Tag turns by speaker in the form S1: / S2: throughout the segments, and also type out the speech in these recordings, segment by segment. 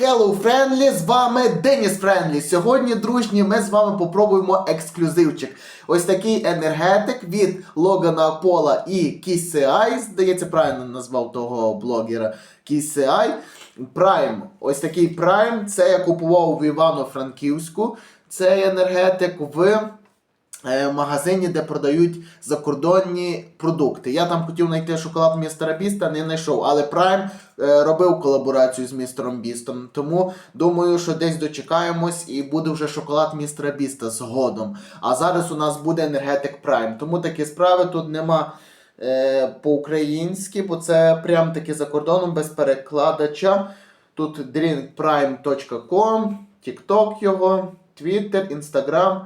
S1: Hello Friendly, з вами Деніс Френлі. Сьогодні, дружні, ми з вами попробуємо ексклюзивчик. Ось такий енергетик від Логана Пола і KCI. Здається, правильно назвав того блогера KCI. Prime. Ось такий Prime. Це я купував в Івано-Франківську. Цей енергетик в магазині, де продають закордонні продукти. Я там хотів знайти шоколад містера Біста, не знайшов. Але Prime е, робив колаборацію з містером Бістом. Тому думаю, що десь дочекаємось і буде вже шоколад містера Біста згодом. А зараз у нас буде енергетик Prime. Тому такі справи тут нема. е, По-українськи, бо це прям таки за кордоном без перекладача. Тут drinkprime.com, TikTok його, Twitter, Instagram.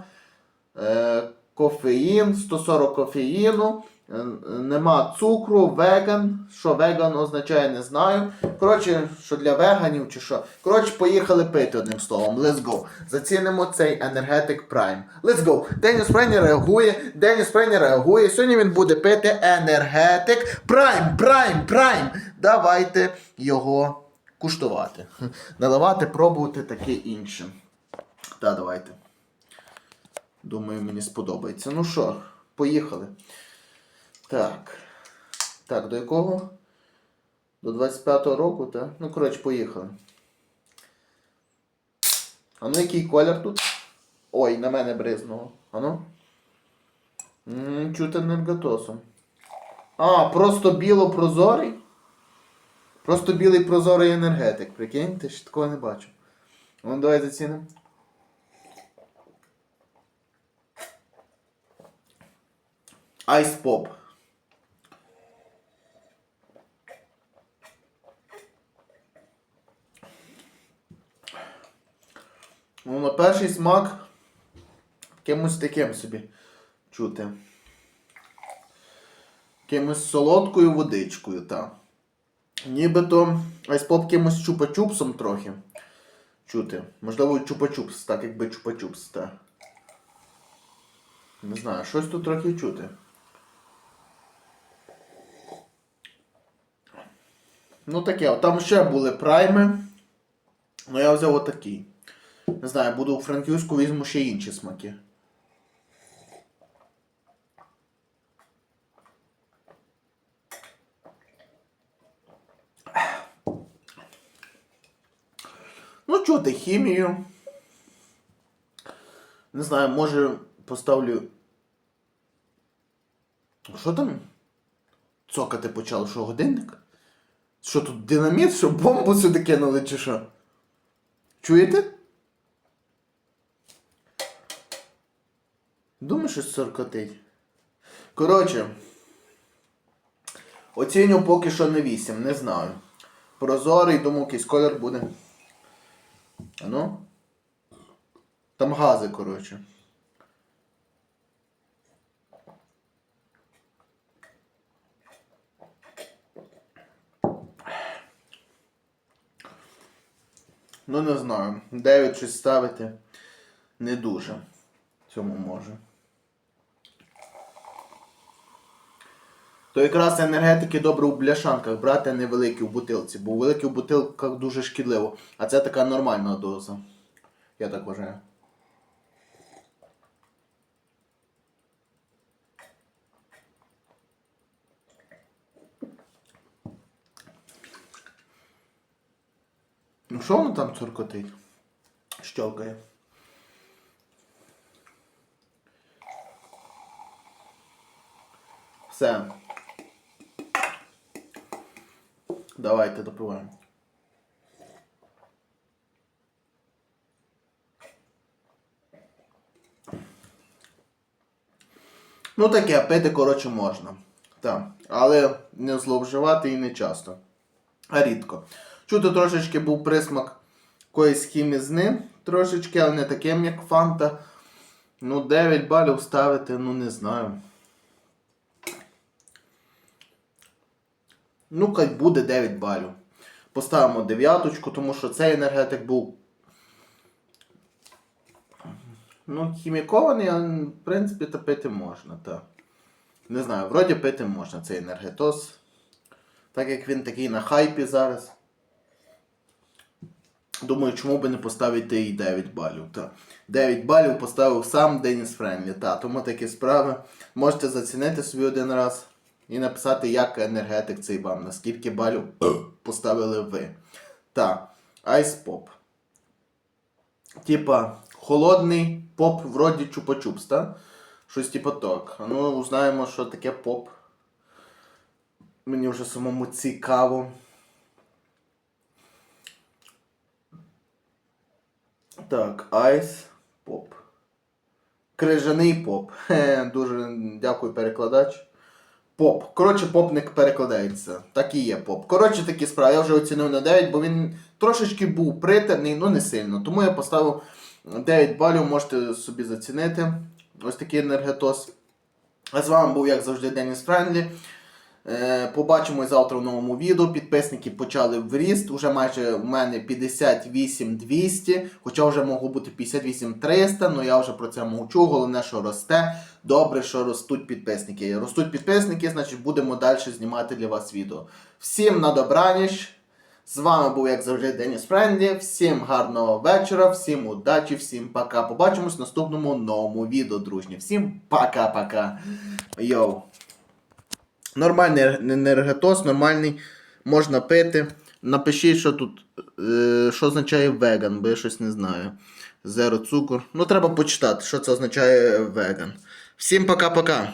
S1: Е, кофеїн, 140 кофеїну, е, нема цукру, веган. Що веган означає, не знаю. Коротше, що для веганів чи що. Коротше, поїхали пити одним словом. Let's go. Зацінимо цей енергетик Prime. Let's go. Деніс Прейні реагує. Деніс Прейні реагує. Сьогодні він буде пити енергетик Prime, Prime, Prime. Давайте його куштувати. Наливати, пробувати таке інше. Та, давайте. Думаю, мені сподобається. Ну що, поїхали. Так. Так, до якого? До 25-го року, так? Ну, коротше, поїхали. А ну який колір тут? Ой, на мене бризнуло. А ну? Чути енерготосом. А, просто біло-прозорий? Просто білий прозорий енергетик. Прикиньте, ще такого не бачу. Ну, давай зацінимо. Айс Поп. Ну, на перший смак кимось таким собі чути. Кимось солодкою водичкою, та. Нібито айспоп кимось чупа-чупсом трохи чути. Можливо, чупа-чупс, так якби чупа-чупс, та. Не знаю, щось тут трохи чути. Ну таке, там ще були прайми. Ну я взяв отакий. Не знаю, буду у франківську візьму ще інші смаки. Ну, чути хімію. Не знаю, може поставлю. Що там? Цокати почав, що годинник? Що тут динаміт, що бомбу сюди кинули, чи що? Чуєте? Думаю, що соркотить. Коротше. Оціню поки що на 8, не знаю. Прозорий, думаю, якийсь колір буде. А ну? Там гази, коротше. Ну, не знаю. 9 щось ставити не дуже. Цьому може. То якраз енергетики добре у бляшанках брати, а не в бутилці, бо у великих бутилках дуже шкідливо. А це така нормальна доза. Я так вважаю. Що воно там цуркотить? Щелкає. Все. Давайте допиваємо. Ну таке, пити, коротше, можна. Так. Але не зловживати і не часто. А рідко. Чути трошечки був присмак якоїсь хімізни, трошечки, але не таким, як фанта. Ну, 9 балів ставити, ну не знаю. Ну, хай буде 9 балів. Поставимо дев'яточку, тому що цей енергетик був. Ну, хімікований, але, в принципі, то пити можна, так. Не знаю, вроді пити можна цей енергетос. Так як він такий на хайпі зараз. Думаю, чому би не поставити і 9 балів. Та. 9 балів поставив сам Деніс Френлі. Та, тому такі справи. Можете зацінити собі один раз і написати, як енергетик цей вам, наскільки балів поставили ви. Так, Ice Pop. Типа, холодний поп вроді чупа-чупс, так? Щось типа так. Ну, узнаємо, що таке поп. Мені вже самому цікаво. Так, Ice Pop. Крижаний поп. Дуже дякую, перекладач. Поп. Коротше, поп не перекладається. Так і є поп. Коротше, такі справи. Я вже оцінив на 9, бо він трошечки був притерний, ну не сильно. Тому я поставив 9 балів, можете собі зацінити. Ось такий енергетос. А з вами був, як завжди, Деніс Френдлі. Е, Побачимось завтра в новому відео. Підписники почали в ріст. Уже майже у мене 58 200, хоча вже могло бути 58 300, але я вже про це мовчу. Головне, що росте. Добре, що ростуть підписники. Ростуть підписники, значить будемо далі знімати для вас відео. Всім на добраніч. З вами був, як завжди, Деніс Френдлі. Всім гарного вечора, всім удачі, всім пока. Побачимось в наступному новому відео, дружні. Всім пока-пока. Йоу. Нормальний енергетос, нормальний, можна пити. Напишіть, що тут, е, що означає веган, бо я щось не знаю. Зеро цукор. Ну, треба почитати, що це означає веган. Всім пока-пока.